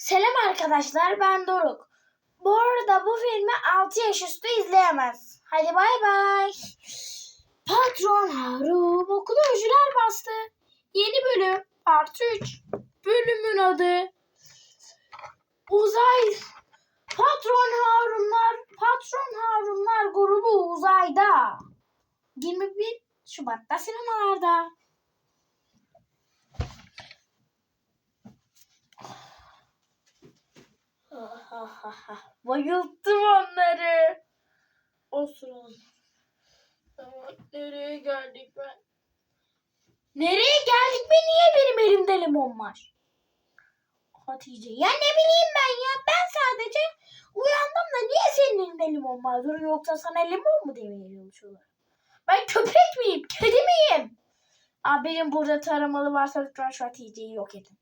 Selam arkadaşlar ben Doruk. Bu arada bu filmi 6 yaş üstü izleyemez. Hadi bay bay. Patron Harun okulu öcüler bastı. Yeni bölüm part 3. Bölümün adı Uzay Patron Harunlar Patron Harunlar grubu uzayda. 21 Şubat'ta sinemalarda. Bayılttım onları. O sırada. Ama nereye geldik ben? Nereye geldik be? Niye benim elimde limon var? Hatice. Ya ne bileyim ben ya. Ben sadece uyandım da niye senin elinde limon var? Dur yoksa sana limon mu demeye çalışıyorlar? Ben köpek miyim? Kedi miyim? Abi benim burada taramalı varsa lütfen şu Hatice'yi yok edin.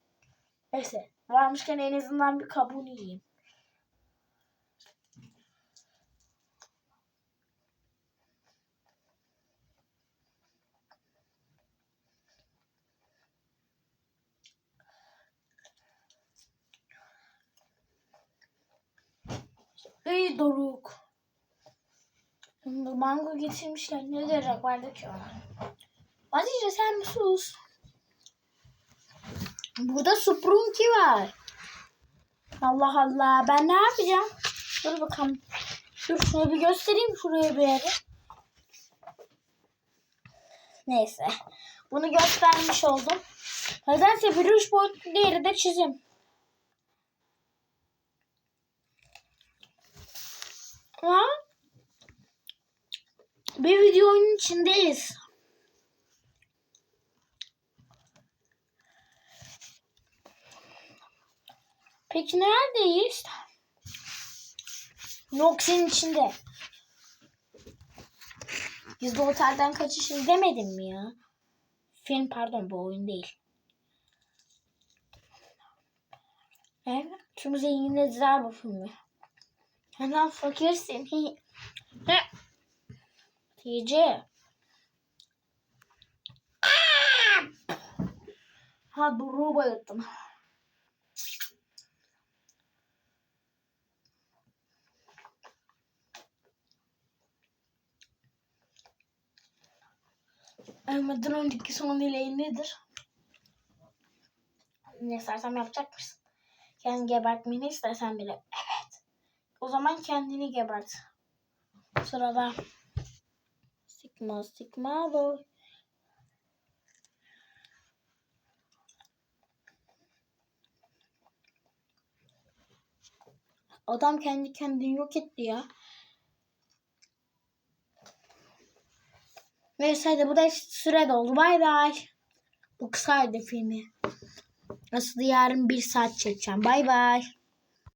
Neyse. Varmışken en azından bir kabuğunu yiyeyim. Ey Doruk. Mango getirmişler. Ne derek vardı ki ona? Hatice sen bir sus. Burada Sprunki var. Allah Allah. Ben ne yapacağım? Dur bakalım. Dur şunu bir göstereyim şuraya bir yere. Neyse. Bunu göstermiş oldum. Nedense bir üç boyutlu de çizim. Ha? Bir videonun içindeyiz. Peki neredeyiz? Nox'in içinde. Gizli otelden kaçış izlemedin mi ya? Film pardon bu oyun değil. Evet. Tüm zenginler bu filmi. Hemen fakirsin. He. Tice. Ha Duru bayılttım. Ölmeden önceki son dileğin nedir? Ne istersem yapacak mısın? Kendini gebertmeni istersen bile. O zaman kendini gebert. Sırada. Sigma, sigma, boy. Adam kendi kendini yok etti ya. Neyse bu da süre doldu. Bay bay. Bu kısaydı filmi. Aslında yarın bir saat çekeceğim. Bay bay.